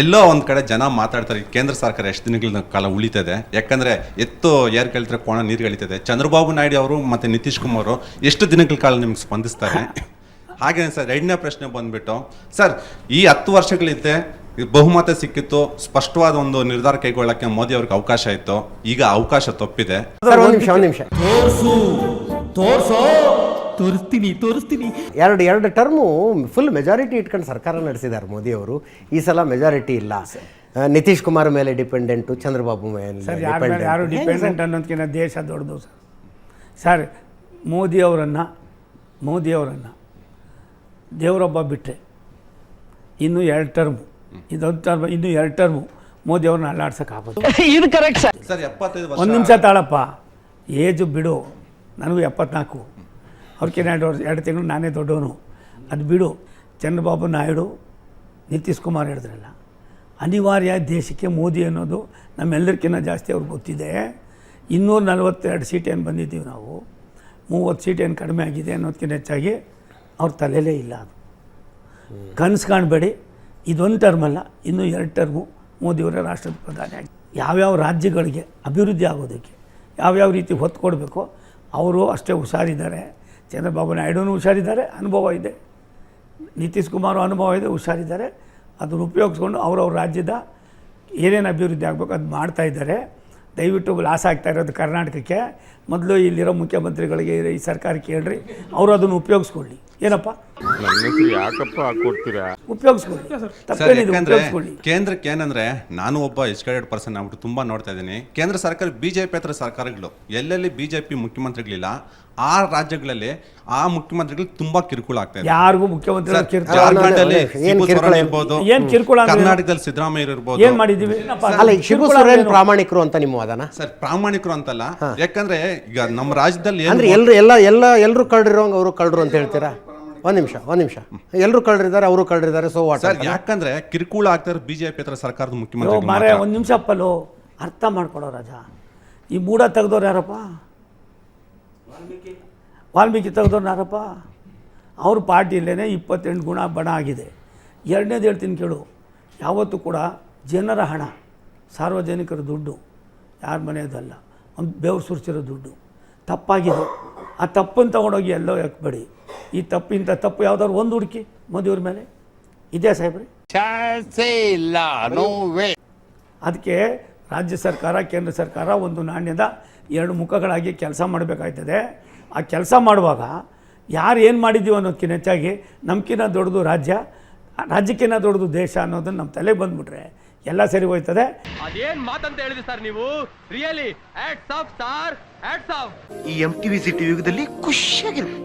ಎಲ್ಲೋ ಒಂದ್ ಕಡೆ ಜನ ಮಾತಾಡ್ತಾರೆ ಈ ಕೇಂದ್ರ ಸರ್ಕಾರ ಎಷ್ಟು ದಿನಗಳ ಕಾಲ ಉಳಿತದೆ ಯಾಕಂದ್ರೆ ಎತ್ತು ಏರ್ ಕೇಳಿದ್ರೆ ಕೋಣ ನೀರು ಗಳಿತದೆ ಚಂದ್ರಬಾಬು ನಾಯ್ಡು ಅವರು ಮತ್ತೆ ನಿತೀಶ್ ಕುಮಾರ್ ಅವರು ಎಷ್ಟು ದಿನಗಳ ಕಾಲ ನಿಮ್ಗೆ ಸ್ಪಂದಿಸ್ತಾರೆ? ಹಾಗೆ ಸರ್ ಎರಡನೇ ಪ್ರಶ್ನೆ ಬಂದ್ಬಿಟ್ಟು ಸರ್ ಈ ಹತ್ತು ವರ್ಷಗಳಿದ್ದೆ ಬಹುಮತ ಸಿಕ್ಕಿತ್ತು ಸ್ಪಷ್ಟವಾದ ಒಂದು ನಿರ್ಧಾರ ಕೈಗೊಳ್ಳಕ್ಕೆ ಮೋದಿ ಅವ್ರಿಗೆ ಅವಕಾಶ ಇತ್ತು ಈಗ ಅವಕಾಶ ತಪ್ಪಿದೆ. ಒಂದು ನಿಮಿಷ ಒಂದು ನಿಮಿಷ. ತೋರ್ಸು ತೋರ್ಸೋ. ತೋರಿಸ್ತೀನಿ ತೋರಿಸ್ತೀನಿ. ಎರಡು ಎರಡು ಟರ್ಮು ಫುಲ್ ಮೆಜಾರಿಟಿ ಇಟ್ಕೊಂಡು ಸರ್ಕಾರ ನಡೆಸಿದ್ದಾರೆ ಮೋದಿ ಅವರು ಈ ಸಲ ಮೆಜಾರಿಟಿ ಇಲ್ಲ. ನಿತೀಶ್ ಕುಮಾರ್ ಮೇಲೆ ಡಿಪೆಂಡೆಂಟು ಚಂದ್ರಬಾಬು ಮೇಲೆ ಸರ್ ಯಾರ ಮೇಲೆ ಡಿಪೆಂಡೆಂಟ್ ಅನ್ನೋದಕ್ಕಿಂತ ದೇಶ ದೊಡ್ಡದು ಸರ್. ಸರ್ ಮೋದಿ ಅವರನ್ನು ಮೋದಿ ಅವರನ್ನು ದೇವರೊಬ್ಬ ಬಿಟ್ಟರೆ ಇನ್ನು ಎರಡು ಟರ್ಮು ಇದೊಂದು ಟರ್ಮ್ ಇನ್ನು ಎರಡು ಟರ್ಮು ಮೋದಿ ಅವ್ರನ್ನ ಕರೆಕ್ಟ್ ಸರ್. ಎಪ್ಪತ್ತೈದು ಒಂದು ವರ್ಷ ನಿಮಿಷ ತಾಳಪ್ಪ. ಏಜು ಬಿಡು. ನನಗೂ ಎಪ್ಪತ್ನಾಲ್ಕು. ಅವ್ರಿಗಿನ ಎರಡು ಎರಡು ತಿಂಗಳು ನಾನೇ ದೊಡ್ಡವನು. ಅದು ಬಿಡು, ಚಂದ್ರಬಾಬು ನಾಯ್ಡು, ನಿತೀಶ್ ಕುಮಾರ್ ಹೇಳಿದ್ರಲ್ಲ, ಅನಿವಾರ್ಯ ದೇಶಕ್ಕೆ ಮೋದಿ ಅನ್ನೋದು ನಮ್ಮೆಲ್ಲರಿಗಿಂತ ಜಾಸ್ತಿ ಅವ್ರಿಗೆ ಗೊತ್ತಿದೆ. ಇನ್ನೂರ ನಲವತ್ತೆರಡು ಸೀಟೇನು ಬಂದಿದ್ದೀವಿ ನಾವು. ಮೂವತ್ತು ಸೀಟೇನು ಕಡಿಮೆ ಆಗಿದೆ ಅನ್ನೋದಕ್ಕಿಂತ ಹೆಚ್ಚಾಗಿ ಅವ್ರ ತಲೆಯಲ್ಲೇ ಇಲ್ಲ ಅದು. ಕನಸು ಕಾಣಬೇಡಿ, ಇದೊಂದು ಟರ್ಮ್ ಅಲ್ಲ, ಇನ್ನೂ ಎರಡು ಟರ್ಮು ಮೋದಿಯವರ ರಾಷ್ಟ್ರದ ಪ್ರಧಾನಿ ಆಗಿ. ಯಾವ್ಯಾವ ರಾಜ್ಯಗಳಿಗೆ ಅಭಿವೃದ್ಧಿ ಆಗೋದಕ್ಕೆ, ಯಾವ್ಯಾವ ರೀತಿ ಹೊತ್ತು ಕೊಡಬೇಕು, ಅವರು ಅಷ್ಟೇ ಹುಷಾರಿದ್ದಾರೆ. ಚಂದ್ರಬಾಬು ನಾಯ್ಡುನೂ ಹುಷಾರಿದ್ದಾರೆ. ಅನುಭವ ಇದೆ. ನಿತೀಶ್ ಕುಮಾರ್ ಅನುಭವ ಇದೆ, ಹುಷಾರಿದ್ದಾರೆ. ಅದನ್ನು ಉಪಯೋಗಿಸ್ಕೊಂಡು ಅವ್ರವ್ರ ರಾಜ್ಯದ ಏನೇನು ಅಭಿವೃದ್ಧಿ ಆಗಬೇಕು ಅದು ಮಾಡ್ತಾ ಇದ್ದಾರೆ. ದಯವಿಟ್ಟು ಲಾಸ್ ಆಗ್ತಾ ಇರೋದು ಕರ್ನಾಟಕಕ್ಕೆ. ಮೊದಲು ಇಲ್ಲಿರೋ ಮುಖ್ಯಮಂತ್ರಿಗಳಿಗೆ ಈ ಸರ್ಕಾರಕ್ಕೆ ಹೇಳ್ರಿ, ಅವರು ಅದನ್ನು ಉಪಯೋಗಿಸ್ಕೊಳ್ಳಿ. ಏನಪ್ಪ? ನನ್ನ ಹೆಸರು ಯಾಕಪ್ಪ ಹಾಕೊಡ್ತೀರಾ? ಉಪಯೋಗಿಸ್ಕೊಳ್ಳಿ. ಸರ್. ತಪ್ಪೇನಿದೆ ಯಾಕಂದ್ರೆ ಉಪಯೋಗಿಸ್ಕೊಳ್ಳಿ. ಕೇಂದ್ರಕ್ಕೆ ಏನಂದ್ರೆ ನಾನು ಒಬ್ಬ ಎಜುಕೇಟೆಡ್ ಪರ್ಸನ್ ಆಗ್ಬಿಟ್ಟು ತುಂಬಾ ನೋಡ್ತಾ ಇದ್ದೀನಿ. ಕೇಂದ್ರ ಸರ್ಕಾರ ಬಿಜೆಪಿ ಹತ್ರ ಸರ್ಕಾರಗಳು ಎಲ್ಲೆಲ್ಲಿ ಬಿಜೆಪಿ ಮುಖ್ಯಮಂತ್ರಿಗಳಿಲ್ಲ ಆ ರಾಜ್ಯಗಳಲ್ಲಿ ಆ ಮುಖ್ಯಮಂತ್ರಿಗಳು ತುಂಬಾ ಕಿರುಕುಳ ಆಗ್ತಾ ಇದೆ ಯಾರಿಗೂ ಮುಖ್ಯಮಂತ್ರಿ ಸರ್, ಕಿರ್ತಾರ ಜಾರ್ಖಂಡಲ್ಲಿ ಏನ್ ಶಿಬು ಕಿರುಕುಳ? ಸೊರೇನ್ ಇರ್ಬೋದು ಏನ್ ಕಿರುಕುಳ ಅಂದ್ರೆ? ಕರ್ನಾಟಕದಲ್ಲಿ ಸಿದ್ದರಾಮಯ್ಯ ಇರ್ಬೋದು. ಏನು ಮಾಡಿದ್ದೀವಿ? ಅಲ್ಲ ಈಗ ಶಿಬು ಸೊರೇನ್ ಪ್ರಾಮಾಣಿಕರು ಅಂತ ನಿಮ್ಮ ವಾದನ? ಸರ್ ಪ್ರಾಮಾಣಿಕರು ಅಂತಲ್ಲ. ಯಾಕಂದ್ರೆ ಈಗ ನಮ್ಮ ರಾಜ್ಯದಲ್ಲಿ ಏನು ಅಂದ್ರೆ ಎಲ್ರು ಎಲ್ಲ ಎಲ್ಲ ಎಲ್ಲರೂ ಕಳ್ರಿರೋಂಗೆ ಅವರು ಕಳ್ರು ಅಂತ ಹೇಳ್ತೀರಾ? ಒಂದು ನಿಮಿಷ ಒಂದು ನಿಮಿಷ. ಎಲ್ಲರೂ ಕಳ್ರಿದ್ದಾರೆ ಅವರು ಕಳ್ರಿದ್ದಾರೆ ಸೊ ವಾಟ್ ಸರ್ ಯಾಕಂದ್ರೆ ಕಿರುಕುಳ ಆಗ್ತಾರೆ ಬಿಜೆಪಿ ಹತ್ರ ಸರ್ಕಾರದ ಮಾರೇ ಮುಖ್ಯಮಂತ್ರಿ ಒಂದು ನಿಮಿಷ ಅಪ್ಪಲು. ಅರ್ಥ ಮಾಡ್ಕೊಡೋ ರಾಜ. ಈ ಮೂಡ ತೆಗೆದವ್ರು ಯಾರಪ್ಪ? ವಾಲ್ಮೀಕಿ ತೆಗೆದವ್ರು ಯಾರಪ್ಪ? ಅವ್ರ ಪಾರ್ಟಿಯಲ್ಲೇ ಇಪ್ಪತ್ತೆಂಟು ಗುಣ ಬಣ ಆಗಿದೆ. ಎರಡನೇದು ಹೇಳ್ತೀನಿ ಕೇಳು. ಯಾವತ್ತೂ ಕೂಡ ಜನರ ಹಣ ಸಾರ್ವಜನಿಕರ ದುಡ್ಡು ಯಾರ ಮನೆಯದಲ್ಲ ಒಂದು ಬೆವರು ಸುರಿಸಿರೋ ದುಡ್ಡು. ತಪ್ಪಾಗಿದೆ. ಆ ತಪ್ಪನ್ನು ತಗೊಂಡೋಗಿ ಎಲ್ಲೋ ಹಾಕ್ಬೇಡಿ ಈ ತಪ್ಪಿಂತ ತಪ್ಪು ಯಾವ್ದಾದ್ರು ಒಂದು ಹುಡುಕಿ ಮೋದಿಯವ್ರ ಮೇಲೆ? ಇದೆ ಸಾಹೇಬ್ರಿ? ಚಾನ್ಸೇ ಇಲ್ಲ ನೋ ವೇ ಅದಕ್ಕೆ ರಾಜ್ಯ ಸರ್ಕಾರ ಕೇಂದ್ರ ಸರ್ಕಾರ ಒಂದು ನಾಣ್ಯದ ಎರಡು ಮುಖಗಳಾಗಿ ಕೆಲಸ ಮಾಡಬೇಕಾಯ್ತದೆ. ಆ ಕೆಲಸ ಮಾಡುವಾಗ ಯಾರು ಏನು ಮಾಡಿದ್ದೀವಿ ಅನ್ನೋದಕ್ಕಿಂತ ಹೆಚ್ಚಾಗಿ ನಮ್ಕಿನ್ನ ದೊಡ್ಡದು ರಾಜ್ಯ ರಾಜ್ಯಕ್ಕಿಂತ ದೊಡ್ಡದು ದೇಶ ಅನ್ನೋದನ್ನು ನಮ್ಮ ತಲೆಗೆ ಬಂದ್ಬಿಟ್ರೆ ಎಲ್ಲ ಸರಿ ಹೋಯ್ತದೆ. ಅದೇನ್ ಮಾತಂತ ಹೇಳಿದ್ರಿ ಸರ್ ನೀವು? ರಿಯಲಿ ಆಫ್ ಸಾರ್ ಆಫ್ ಈ ಎಂ ಟಿ ವಿ ಸಿಟಿ ಯುಗದಲ್ಲಿ ಖುಷಿಯಾಗಿರ್ಬೇಕು.